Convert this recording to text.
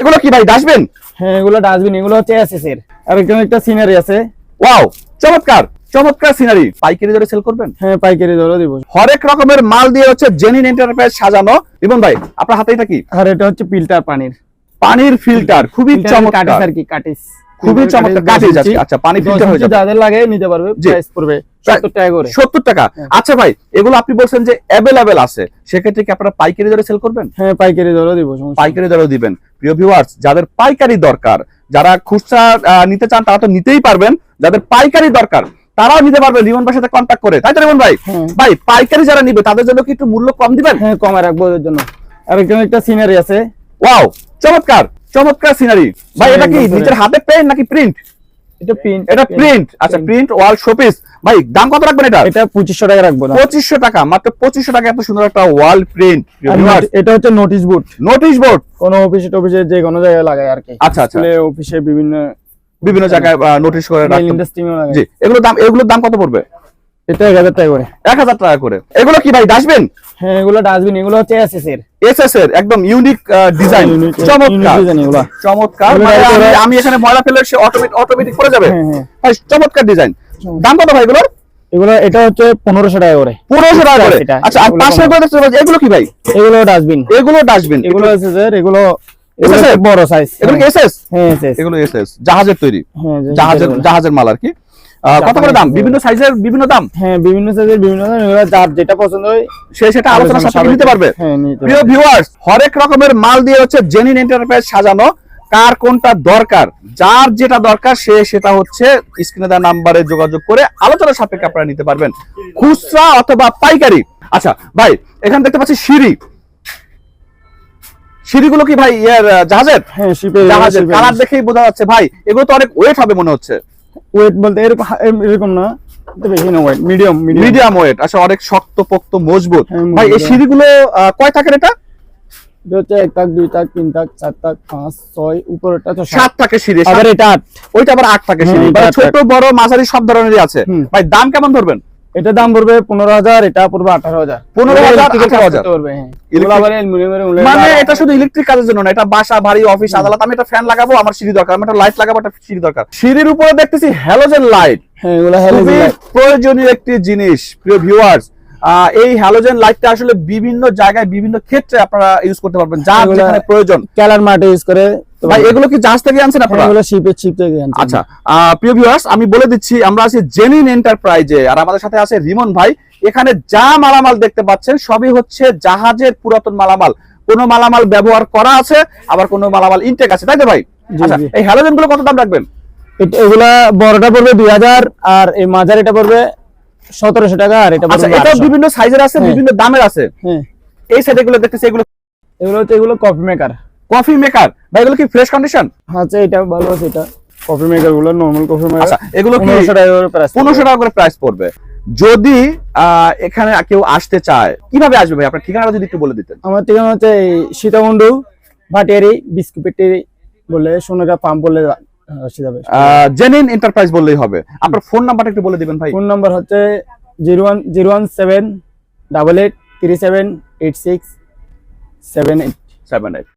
এগুলো কি ভাই ডাস্টবিন হ্যাঁ এগুলো ডাস্টবিন এগুলো হচ্ছে এসএস এর। আর এখানে একটা সিনারি আছে। ওয়াও চমৎকার চমৎকার সিনারি পাইকারি দরে সেল করবেন? হ্যাঁ পাইকারি দরও দিব। হরেক রকমের মাল দিয়ে হচ্ছে জেনিন এন্টারপ্রাইজ সাজানো। রিমন ভাই আপনার হাতে এটা কি? আর এটা হচ্ছে ফিল্টার পানির। পানির ফিল্টার খুবই কাটিস চমৎকার। আর কি কাটিস। খুবই চমৎকার কাটিয়ে যাচ্ছে আচ্ছা পানি ফিল্টার হয়ে যাবে। যাদের লাগে নিতে পারবে প্রাইস পড়বে 70 টাকা করে। সত্তর টাকা। হ্যাঁ। আচ্ছা ভাই এগুলো আপনি বলছেন যে অ্যাভেলেবেল আছে। সেক্ষেত্রে কি আপনারা পাইকারি দরে সেল করবেন? হ্যাঁ পাইকারি দরে দিব পাইকারি দরে দিবেন। প্রিয় ভিউয়ার্স যাদের পাইকারি দরকার যারা খুচরা নিতে চান তারা তো নিতেই পারবেন। যাদের পাইকারি দরকার তারাও নিতে পারবে রিমন ভাইয়ের সাথে কন্ট্যাক্ট করে। তাই তো রিমন ভাই? হ্যাঁ। ভাই পাইকারি যারা নিবে তাদের জন্য কি একটু মূল্য কম দিবেন? হ্যাঁ কমে রাখব ওদের জন্য। আর এখানে একটা সিনারি আছে। ওয়াও চমৎকার চমৎকার সিনারি ভাই এটা কি নিজের হাতে পেন নাকি প্রিন্ট এটা প্রিন্ট এটা প্রিন্ট আচ্ছা প্রিন্ট ওয়াল শোপিস ভাই দাম কত রাখবেন এটা এটা 2500 টাকা রাখব না পঁচিশশো টাকা মাত্র পঁচিশশো টাকা এত সুন্দর একটা ওয়াল প্রিন্ট এটা হচ্ছে নোটিশ বোর্ড নোটিশ বোর্ড কোন অফিসে টফিসে যে কোনো জায়গায় লাগায় আর কি। আচ্ছা, আচ্ছা। অফিসে বিভিন্ন বিভিন্ন জায়গায় নোটিশ করে রাখতে জি এগুলোর দাম এগুলোর দাম কত পড়বে? এটা 1000 টাকা করে। এক হাজার টাকা করে। এগুলো কি ভাই ডাস্টবিন হ্যাঁ এগুলো ডাস্টবিন এগুলো হচ্ছে এসএস এর এসএস এর একদম ইউনিক ডিজাইন unique চমৎকার। চমৎকার। মানে আমি- এখানে ময়লা ফেলে সে অটোমেটিক অটোমেটিক করে যাবে। হ্যাঁ হ্যাঁ। চমৎকার ডিজাইন দাম কত ভাই এগুলোর? এগুলো এটা হচ্ছে 1500 টাকা করে। টাকা করে। আচ্ছা আর এগুলো পাশে করে দেখতে পাচ্ছি, এগুলো কি ভাই? এগুলো ডাস্টবিন এগুলো ডাস্টবিন এগুলো এসএস এর এগুলো বড় সাইজ এগুলো এসএস হ্যাঁ এসএস এগুলো এসএস জাহাজের তৈরি। হ্যাঁ জাহাজের জাহাজের মাল আর কি। কত করে দাম? বিভিন্ন সাইজের বিভিন্ন দাম? হ্যাঁ বিভিন্ন সাইজের বিভিন্ন দাম। যার যেটা পছন্দ হয় সে সেটা আলোচনা সাপেক্ষে নিতে পারবে। হ্যাঁ প্রিয় ভিউয়ার্স হরেক রকমের মাল দিয়ে হচ্ছে জেনিন এন্টারপ্রাইজ সাজানো। কার কোনটা দরকার? যার যেটা দরকার সে সেটা হচ্ছে স্ক্রিনে দেওয়া নাম্বারে যোগাযোগ করে আলোচনা সাপেক্ষে আপনারা নিতে পারবেন। খুচরা অথবা পাইকারি। আচ্ছা ভাই এখানে দেখতে পাচ্ছি সিঁড়ি। সিঁড়িগুলো কি ভাই জাহাজের? হ্যাঁ জাহাজের কালার দেখেই বোঝা যাচ্ছে। ভাই এগুলো তো অনেক ওয়েট হবে মনে হচ্ছে। ওয়েট বলতে এরকম এরকম না। বেশি না weight medium medium medium weight আচ্ছা অনেক শক্ত পোক্ত মজবুত। হ্যাঁ, ভাই এই সিঁড়িগুলো কয় থাকের এটা? এটা হচ্ছে এক তাক দুই তাক তিন তাক চার তাক পাঁচ ছয় তো সাত। থাকে সিঁড়ি আবার এটা আট। ওইটা আবার আট থাকে সিঁড়ি। মানে ছোট বড় মাঝারি সব ধরনেরই আছে। ভাই দাম কেমন ধরবেন? এটা দাম পড়বে পনেরো হাজার এটা পড়বে আঠারো হাজার। 15,000, 18,000 পড়বে হ্যাঁ। মানে এটা শুধু ইলেকট্রিক কাজের জন্য না এটা বাসা বাড়ি অফিস আদালত আমি একটা ফ্যান লাগাবো আমার সিঁড়ি দরকার একটা লাইট লাগাবো একটা সিঁড়ি দরকার। সিঁড়ির উপরে দেখতেছি হ্যালোজেন লাইট হ্যাঁ হ্যালোজেন প্রয়োজনীয় একটি জিনিস প্রিয় ভিউয়ার্স এই হ্যালোজেন লাইটটা আসলে বিভিন্ন জায়গায় বিভিন্ন ক্ষেত্রে আপনারা ইউজ করতে পারবেন এগুলা- যেখানে প্রয়োজন। ক্যালার মার্টে ইউজ করে ভাই এগুলো কি জাহাজ থেকে আনছেন আপনারা? এগুলো শিপে শিপ থেকে আনছি। আচ্ছা প্রিয় ভিউয়ার্স আমি বলে দিচ্ছি আমরা আছি জেনিন এন্টারপ্রাইজে আর আমাদের সাথে আছে রিমন ভাই। এখানে যা মালামাল দেখতে পাচ্ছেন সবই হচ্ছে জাহাজের পুরাতন মালামাল। কোন মালামাল ব্যবহার করা আছে আবার কোন মালামাল ইনটেক আছে তাই তো ভাই? আচ্ছা এই হ্যালোজেনগুলো কত দাম রাখবেন? এগুলা বড়টা পড়বে দুই হাজার আর এই মাঝার এটা পড়বে সতেরোশো টাকা আর এটা আচ্ছা এটা বিভিন্ন সাইজের আছে হ্যাঁ। বিভিন্ন দামের আছে। হ্যাঁ। এই সাইডে গুলো দেখতেছি এগুলো এগুলো হচ্ছে এগুলো কফি মেকার কফি মেকার ভাই এগুলো কি ফ্রেশ কন্ডিশন আচ্ছা এটা ভালো আছে এটা কফি মেকারগুলো নর্মাল কফি মেকার আচ্ছা এগুলো কি পনেরোশো টাকা করে প্রাইস পনেরোশো টাকা করে প্রাইস পড়বে? যদি আহ, এখানে কেউ আসতে চায় কীভাবে আসবে ভাই? আপনার ঠিকানাটা যদি একটু বলে দিতেন। আমার ঠিকানা হচ্ছে সীতাকুণ্ডু ভাটিয়ারি বিস্কুপেটি বলে সোনাগা পাম্প বলে জেনিন এন্টারপ্রাইজ বললেই হবে। আপনার ফোন নাম্বারটা একটু বলে দিবেন ভাই। ফোন নাম্বার হচ্ছে zero one zero one seven double eight three seven eight six seven eight. Seven eight.